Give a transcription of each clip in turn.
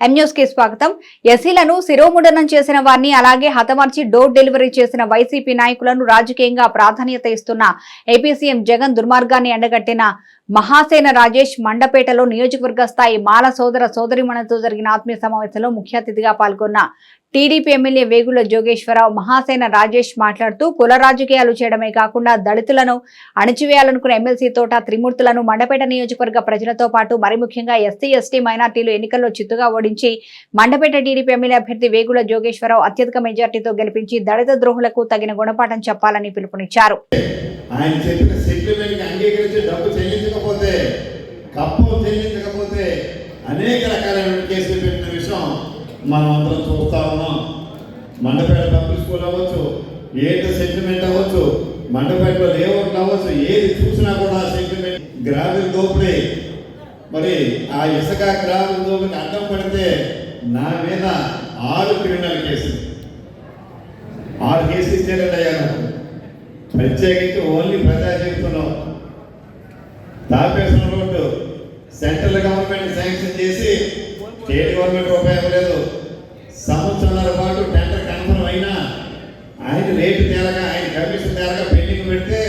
కి స్వాగతం. ఎస్సీలను శిరోముండనం చేసిన వారిని అలాగే హతమార్చి డోర్ డెలివరీ చేసిన వైసీపీ నాయకులను రాజకీయంగా ప్రాధాన్యత ఇస్తున్న ఏపీ సీఎం జగన్ దుర్మార్గాన్ని ఎండగట్టిన మహాసేన రాజేష్ మండపేటలో నియోజకవర్గ స్థాయి మాల సోదర సోదరిమణులతో జరిగిన ఆత్మీయ సమావేశంలో ముఖ్య అతిథిగా పాల్గొన్న టీడీపీ ఎమ్మెల్యే వేగుల జోగేశ్వరరావు మహాసేన రాజేష్ మాట్లాడుతూ కుల రాజకీయాలు చేయడమే కాకుండా దళితులను అణచివేయాలనుకున్న ఎమ్మెల్సీ తోట త్రిమూర్తులను మండపేట నియోజకవర్గ ప్రజలతో పాటు మరి ముఖ్యంగా ఎస్సీ ఎస్టీ మైనార్టీలు ఎన్నికల్లో చిత్తుగా ఓడించి మండపేట టీడీపీ ఎమ్మెల్యే అభ్యర్థి వేగుల జోగేశ్వరరావు అత్యధిక మెజార్టీతో గెలిపించి దళిత ద్రోహులకు తగిన గుణపాఠం చెప్పాలని పిలుపునిచ్చారు. అనేక రకాలైన కేసులు పెట్టిన విషయం మనం అందరం చూస్తా ఉన్నాం. మండపేట పబ్లిక్ స్కూల్ అవ్వచ్చు ఏది సెంటిమెంట్ అవ్వచ్చు మండపేటలో లేఅవుట్ అవ్వచ్చు ఏది చూసినా కూడా సెంటిమెంట్ గ్రావిల్ దోపిడీ. మరి ఆ ఇసుక గ్రావిల్ దోపిడికి అడ్డం పడితే నా మీద ఆరు క్రిమినల్ కేసులు ఆరు కేసులు ఇచ్చారండి అయ్యా ప్రత్యేకించి ఓన్లీ ప్రజా జీవితంలో తాపేసిన రోడ్డు సెంట్రల్ గవర్నమెంట్ శాంక్షన్ చేసి స్టేట్ గవర్నమెంట్ ఉపయోగం లేదు. సంవత్సరాల పాటు టెండర్ కన్ఫర్మ్ అయినా ఆయన రేటు తేలక ఆయన కమిషన్ తేలక పెండింగ్ పెడితే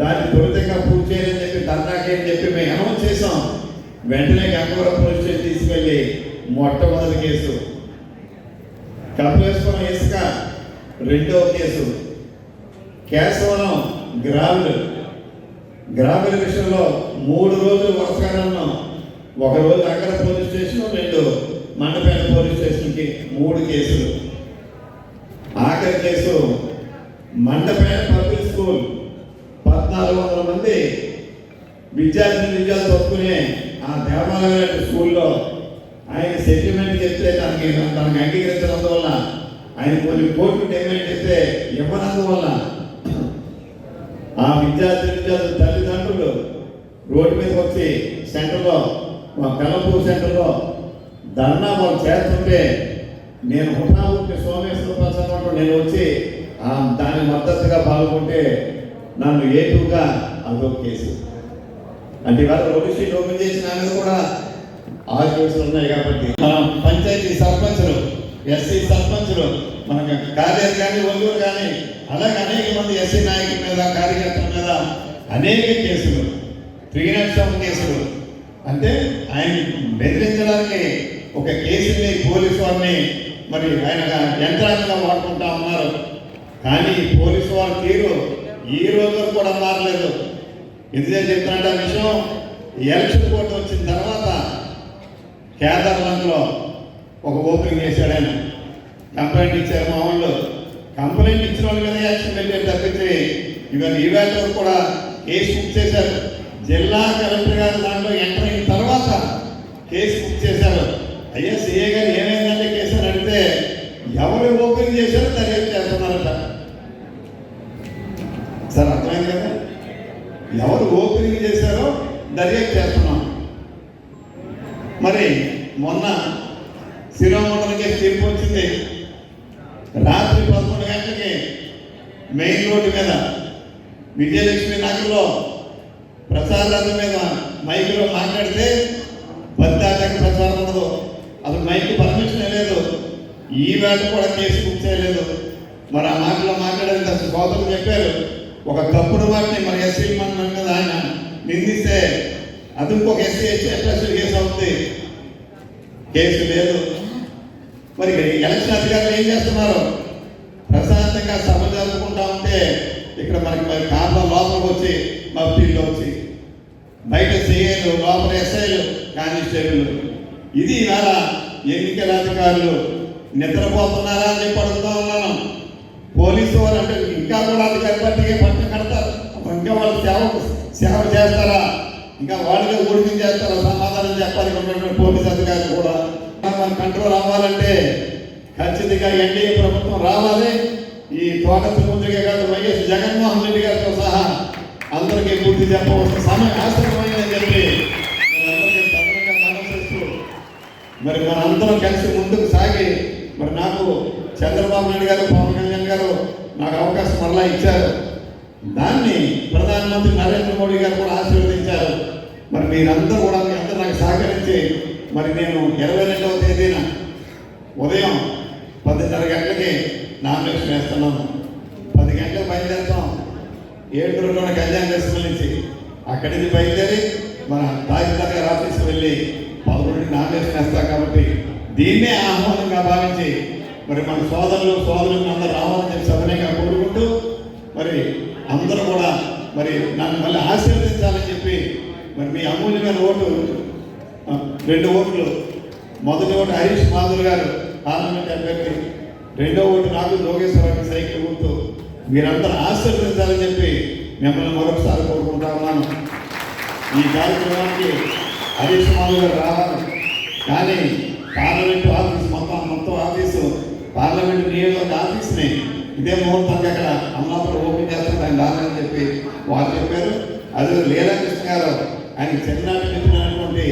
దాన్ని త్వరితంగా పూర్తి చేయాలని చెప్పి ధర్నాకి అని చెప్పి మేము అనౌన్స్ చేసాం వెంటనే గంగవరం పోలీస్ స్టేషన్ తీసుకెళ్ళి మొట్టమొదటి కేసు. కపిలేశ్వరం ఇసుక రెండవ కేసు. కేశవరం గ్రావిడ్ గ్రావిడ్ విషయంలో మూడు రోజులు వరుసగా ఉన్నాం. ఒక రోజు అక్కడ పోలీస్ స్టేషన్ రెండు మండపేట పోలీస్ స్టేషన్కి మూడు కేసులు. ఆఖరి కేసు మండపేట పబ్లిక్ స్కూల్. పద్నాలుగు వందల మంది విద్యార్థి విద్యార్థులు చదువుకునే ఆ దేవాలయ స్కూల్లో ఆయన సెటిల్మెంట్ చెప్తే దానికి దానికి అంగీకరించినందువల్ల ఆయన కొన్ని కోట్లు డిమాండ్ చేస్తే ఇవ్వనందువల్ల ఆ విద్యార్థి విద్యార్థుల తల్లిదండ్రులు రోడ్డు మీద వచ్చి సెంటర్లో మా కలపూర్ సెంటర్లో ధర్నా వాళ్ళు చేస్తుంటే నేను హుటాహుటి సోమేశ్వర ప్రసాద్ నేను వచ్చి దాని మద్దతుగా పాల్గొంటే నన్ను ఏటుగా అదొక కేసు అంటే ఇవాళ ఒడిసి ఓపెన్ చేసిన ఆమె కూడా ఆరు ఉన్నాయి కాబట్టి మన పంచాయతీ సర్పంచులు ఎస్సీ సర్పంచులు మన కార్యాలు కానీ ఒల్లూరు కానీ అలాగే అనేక మంది ఎస్సీ నాయకుల మీద కార్యకర్తల మీద అనేక కేసులు త్రీ నాట్ సెవెన్ కేసులు అంటే ఆయన బెదిరించడానికి ఒక కేసుని పోలీసు వారిని మరి ఆయన యంత్రాంగంగా వాడుకుంటా ఉన్నారు. కానీ పోలీసు వారి తీరు ఈ రోజు కూడా మారలేదు. ఎందుకంటే చెప్తున్నట్టు ఆ విషయం ఎలక్షన్ కోర్టు వచ్చిన తర్వాత కేదార్లంలో ఒక ఓపెనింగ్ చేశాడు ఆయన. కంప్లైంట్ ఇచ్చారు మా వాళ్ళు. కంప్లైంట్ ఇచ్చిన వాళ్ళ మీద యాక్షన్ పెట్టారు తప్పించి ఇవాళ ఈ వరకు కూడా కేసు బుక్ చేశారు. జిల్లా కలెక్టర్ గారు దాంట్లో ఎంటర్ అయిన తర్వాత కేసు బుక్ చేశారు. అయ్యా సీఏ గారు ఏమైందంటే కేసు అని అడిగితే ఎవరు ఓపెన్ చేశారో దర్యాప్తు చేస్తున్నారట. సార్ అర్థమైంది కదా? ఎవరు ఓపెనింగ్ చేశారో దర్యాప్తు చేస్తున్నాం. మరి మొన్న శిరోమండలకి తీర్పు వచ్చింది. రాత్రి పదకొండు గంటలకి మెయిన్ రోడ్డు మీద విజయలక్ష్మి నగర్లో ప్రసాదాల మీద మైకులో మాట్లాడితే పద్దాక ప్రచారం ఉండదు. అసలు మైక్ పర్మిషన్ లేదు ఈ వేళ కూడా కేసు బుక్ చేయలేదు. మరి ఆ మాటలో మాట్లాడేది అసలు సోదరులు చెప్పారు. ఒక తప్పుడు వాటిని మన ఎస్సీ మన మీద ఆయన నిందిస్తే అది ఇంకొక ఎస్సీ ఎస్సీ అట్రాసిటీ కేసు అవుతుంది కేసు లేదు. మరి ఎలక్షన్ అధికారులు ఏం చేస్తున్నారు? ప్రశాంతంగా సభ జరుపుకుంటా ఉంటే ఇక్కడ మనకి మరి కార్ల లోపలికి వచ్చి మఫ్టీల్లో వచ్చి బయట సీఏలు లోపల ఎస్ఐలు కానిస్టేబుల్ ఇది ఇవాళ ఎన్నికల అధికారులు నిద్రపోతున్నారా అని చెప్పి అడుగుతా ఉన్నాను. పోలీసు వారు అంటే ఇంకా కూడా అధికారి పట్టికే పట్టం కడతారు. ఇంకా వాళ్ళు సేవ సేవ చేస్తారా? ఇంకా వాళ్ళకే ఊడికి చేస్తారా? సమాధానం చెప్పాలి ఉన్నటువంటి పోలీస్ అధికారులు కూడా. మన కంట్రోల్ అవ్వాలంటే ఖచ్చితంగా ఎన్డీఏ ప్రభుత్వం రావాలి. ఈ తోట ముందుగా కాదు వైఎస్ జగన్మోహన్ రెడ్డి గారితో సహా అందరికీ పూర్తి చెప్పవలసిన సమయం ఆశ్రమమైందని చెప్పి మరి మనందరం కలిసి ముందుకు సాగి మరి నాకు చంద్రబాబు నాయుడు గారు పవన్ కళ్యాణ్ గారు నాకు అవకాశం మరలా ఇచ్చారు. దాన్ని ప్రధానమంత్రి నరేంద్ర మోడీ గారు కూడా ఆశీర్వదించారు. మరి మీరందరూ కూడా మీ అందరూ నాకు సహకరించి మరి నేను ఇరవై రెండవ తేదీన ఉదయం పదిన్నర గంటలకి నామినేషన్ వేస్తున్నాను. పది గంటలకు బయలుదేరుతాం. ఏడు రోజులకి అక్కడి నుంచి బయలుదేరి మన తహసీల్దార్ గారి ఆఫీస్కి వెళ్ళి పదకొండు నామినేషన్ వేస్తాం కాబట్టి దీన్నే ఆహ్వానంగా భావించి మరి మన సోదరులు సోదరులు అందరూ రావాలని చెప్పి సదనంగా కోరుకుంటూ మరి అందరూ కూడా మరి నన్ను మళ్ళీ ఆశీర్వదించాలని చెప్పి మరి మీ అమూల్యమైన ఓటు రెండు ఓట్లు. మొదటి ఓటు హరీష్ మాధుర్ గారు పార్లమెంట్ అభ్యర్థి. రెండో ఓటు నాకు జోగేశ్వరరావు సైకిల్ ఓటు మీరందరూ ఆశీర్వదించాలని చెప్పి మిమ్మల్ని మరొకసారి కోరుకుంటా ఉన్నాను. ఈ కార్యక్రమానికి హరీష్ మాలు గారు రావాలి. కానీ పార్లమెంటు ఆఫీస్ మొత్తం మొత్తం ఆఫీసు పార్లమెంట్ నియోజక ఆఫీస్ని ఇదే ముహూర్తానికి అక్కడ అమలాపురం ఓపెన్ చేస్తారు ఆయన రావాలని చెప్పి వారు చెప్పారు. అదే లీలాకృష్ణ గారు ఆయన చిన్ననాటి మిత్రులైనటువంటి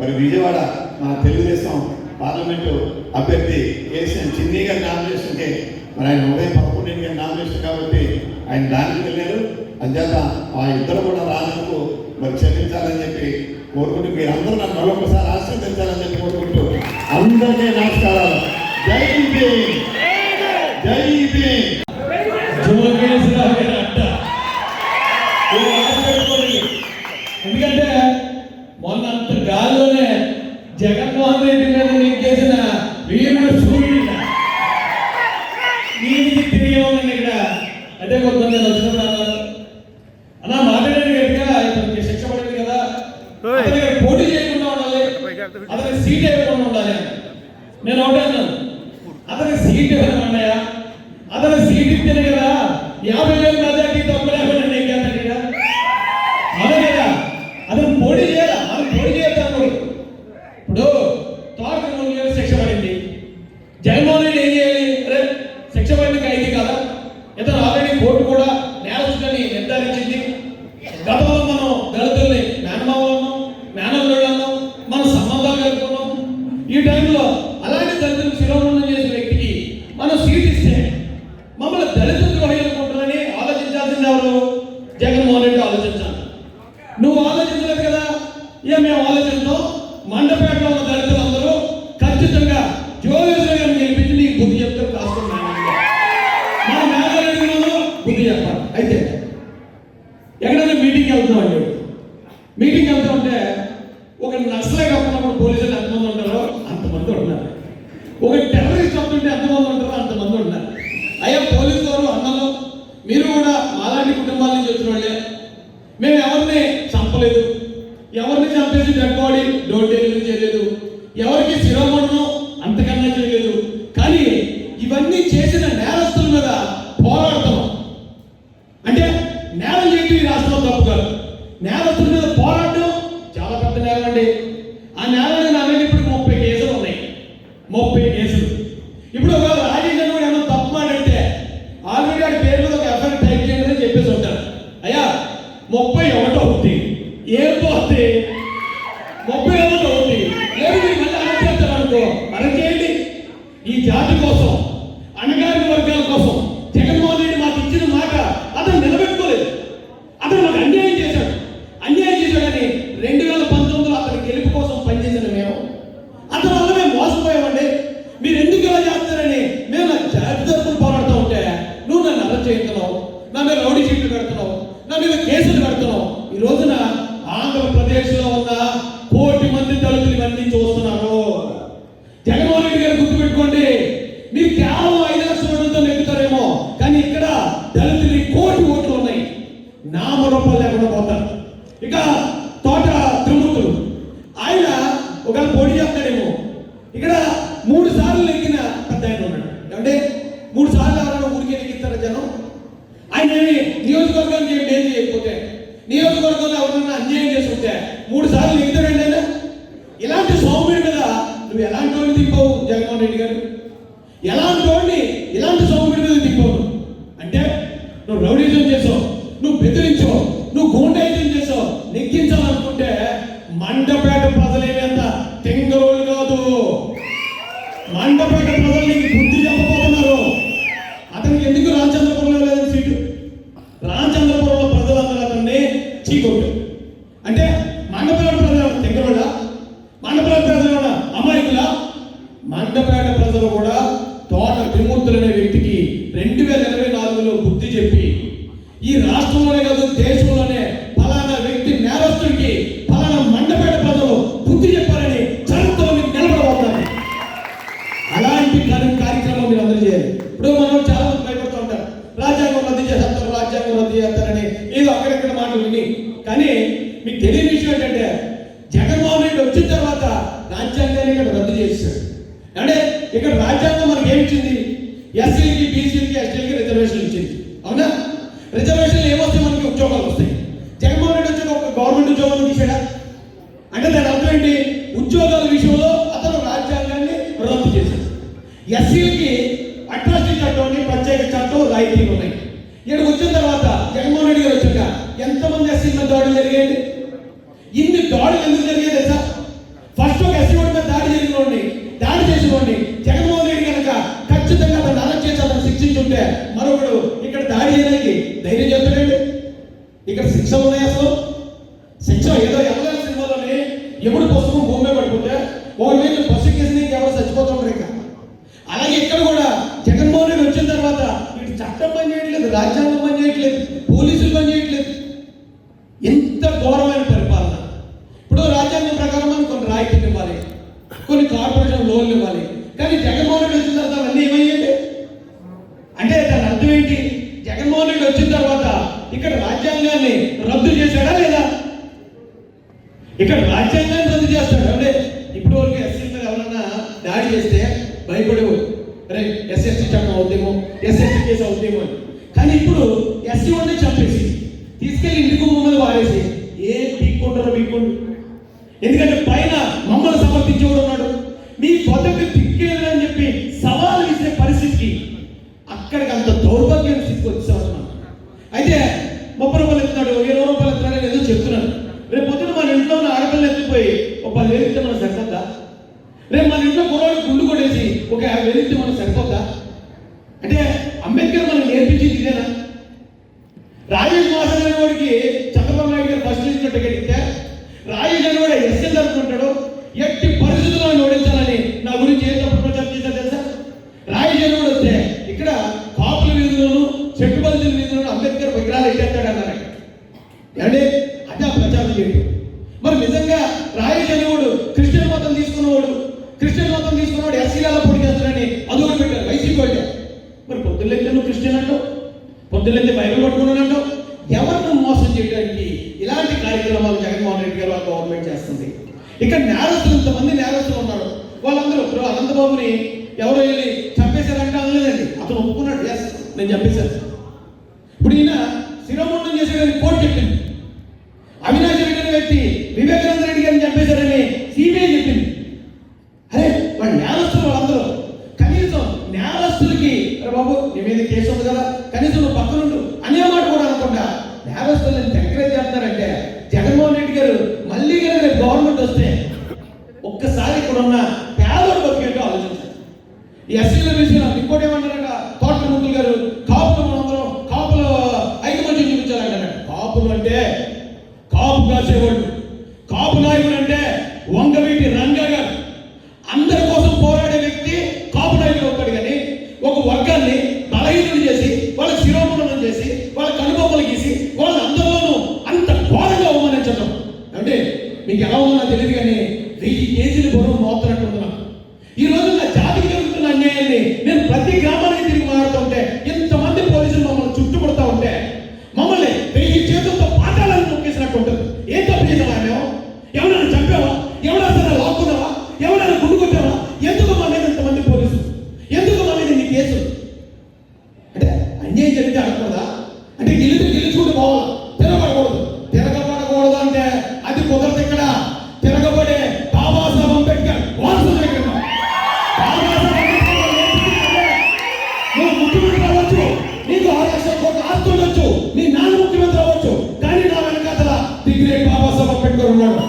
మరి విజయవాడ మన తెలుగుదేశం పార్లమెంటు అభ్యర్థి కేసీఆర్ చిన్నీగా గారి నామినేషన్కి మరి ఆయన ఉదయం పదకొండింటికి నామినేషన్ కాబట్టి ఆయన దానికి వెళ్ళారు. అంచేత ఆ ఇద్దరు కూడా రానందుకు మరి క్షమించాలని చెప్పి కోరుకుంటూ మీరు అందరూ నన్ను మరొకసారి ఆశీర్వదించాలని చెప్పి కోరుకుంటూ అందరికీ నమస్కారాలు. జై భీమ్! జై భీమ్! ఎందుకంటే அதன் I know. నా మీద రౌడీ షీట్లు కడుతున్నావు నా మీద కేసులు కడుతున్నావు. ఈ రోజున ఆంధ్రప్రదేశ్ నువ్వు ఎలాంటి వాడిని తిప్పవు జగన్మోహన్ రెడ్డి గారు? ఎలాంటి వాడిని ఎలాంటి సౌమ్యుడి మీద చెప్పి ఈ రాష్ట్రంలోనే కాదు దేశంలోనే Yes, you did. అక్కడికి అంత దౌర్భ అంటే అదే ప్రచారం చేయడం. మరి నిజంగా రాయేష్ అనేవాడు క్రిస్టియన్ మతం తీసుకున్నవాడు క్రిస్టియన్ మతం తీసుకున్నవాడు ఎస్సీలలో పొడి చేస్తారని అదుగులు పెట్టారు వైసీపీ వాళ్ళు. మరి పొద్దులైతే నువ్వు క్రిస్టియన్ అంటావు? పొద్దులైతే బైబిల్ పట్టుకున్నాను అంటావు? ఎవరిని మోసం చేయడానికి ఇలాంటి కార్యక్రమాలు జగన్మోహన్ రెడ్డి గారు గవర్నమెంట్ చేస్తుంది. ఇక్కడ నేరస్తులు ఇంతమంది నేరస్తులు ఉన్నారు. వాళ్ళందరూ అనంతబాబుని నేరస్తులకి బాబు నీ మీద కేసు ఉంది కదా కనీసం నువ్వు పక్కనుండు అనే మాట కూడా అనకుండా నేరస్తులను ఎంకరేజ్ చేస్తున్నారంటే జగన్మోహన్ రెడ్డి గారు మళ్ళీ కనుక రేపు గవర్నమెంట్ వస్తే ఒక్కసారి ఇక్కడ ఉన్న పేదలు బతికేటో ఆలోచించారు ఈ ఎస్సీల విషయంలో ఇంకోటి ఏమన్నారు మీకు ఎలా ఉందో తెలియదు కానీ వెయ్యి కేజీలు బరువు మోతున్నట్టు ఉంటున్నాను ఈ రోజు నా జాతికి అన్యాయాన్ని నేను ప్రతి గ్రామ ముఖ్యమంత్రి అవ్వచ్చు నీకు ఆరు లక్షల కోట్ల ఆస్తి ఉండొచ్చు నీ నాన్న ముఖ్యమంత్రి అవ్వచ్చు. కానీ నా వెనకాతల ది గ్రేట్ బాబాసాహెబ్ అంబేద్కర్ ఉన్నాడు.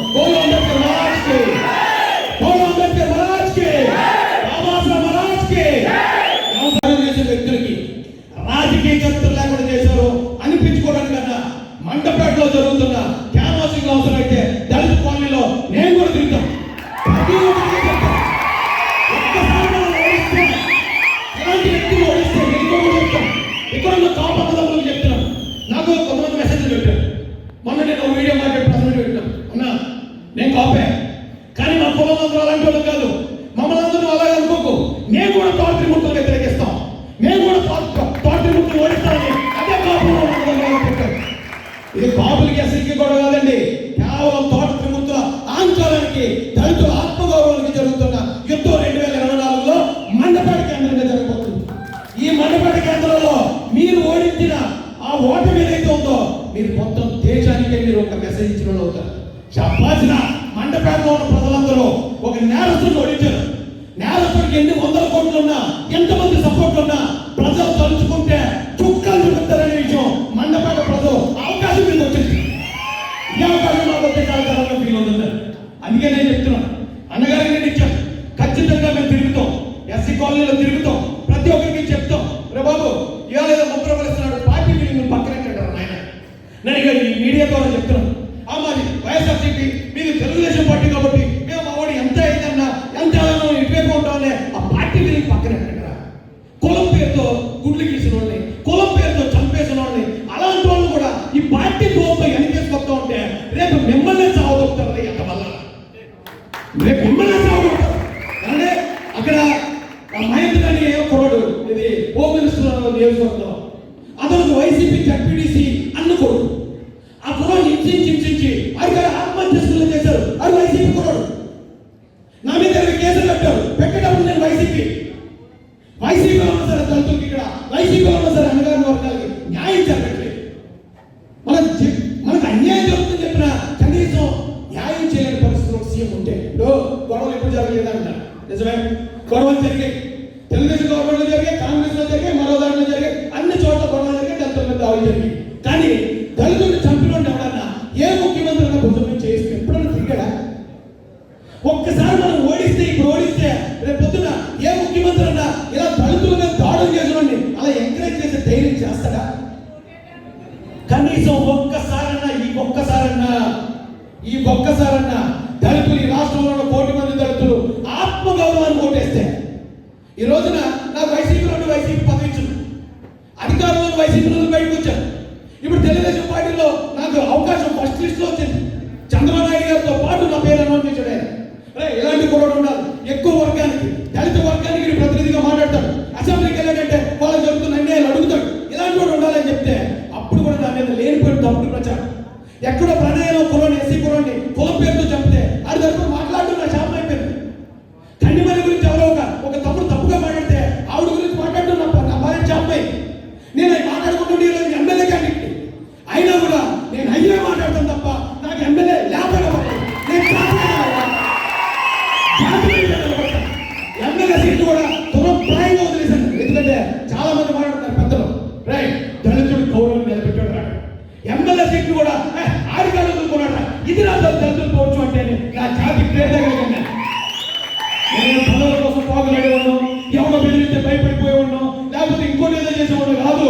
పాపే కానీ మా కులంలో అలాంటి వాళ్ళు కాదు. మమ్మల్ని అందరూ అలాగే అనుకోకు. నేను కూడా బ్రహ్మనాశనం అంటే అక్కడ మహేంద్ర అనే కుర్రాడు ఇది హోమ్ మినిస్టర్ నియోజకవర్గంలో. అతను వైసీపీ జడ్పీడీసీ అన్న కానీ దళితుడు చంపినట్టు ఎవడ? శక్తి కూడా ఆడికాలు వదులుకున్నాడు ఇది నా చదువుకోవచ్చు అంటే నా జాతి ప్రేరగలిగిన నేను పదవుల కోసం ఎవరో బెదిరిస్తే భయపడిపోయి ఉన్నాం లేకపోతే ఇంకోటి ఏదో చేసేవాడు కాదు.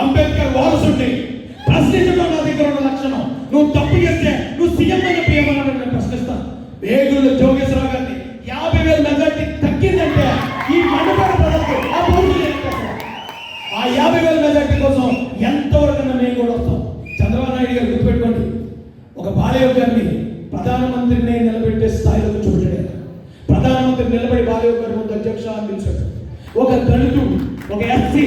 అంబేద్కర్ వారసుండి ప్రశ్నించడం నా దగ్గర ఉన్న లక్షణం. నువ్వు తప్పు చేస్తే నువ్వు సీఎం అని ఏమన్నా నేను ప్రశ్నిస్తాను. వేగులు జోగేశ్వరరావు గారిని బాలయోగాన్ని ప్రధానమంత్రిని నిలబెట్టే స్థాయిలో చూడలేదు ప్రధానమంత్రి నిలబడి బాలయోగారి ముందు అధ్యక్ష అని ఒక దళితుడు ఒక ఎస్సీ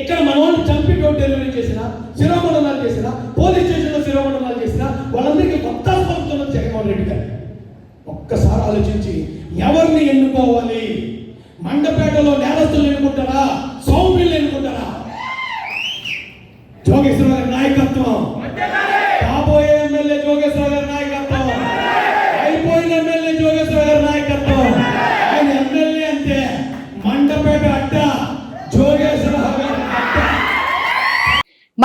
ఇక్కడ మన వాళ్ళు చంపి డోర్ డెలివరీ చేసిన శిరోమండలాలు చేసిన పోలీస్ స్టేషన్లో శిరోమండలాలు చేసిన వాళ్ళందరికీ మొత్తం పంపుతున్న జగన్మోహన్ రెడ్డి గారు. ఒక్కసారి ఆలోచించి ఎవరిని ఎన్నుకోవాలి? మండపేటలో నేరస్తులు ఎన్నుకుంటారా? సౌమ్యులు ఎన్నుకుంటారా? జోగేశ్వర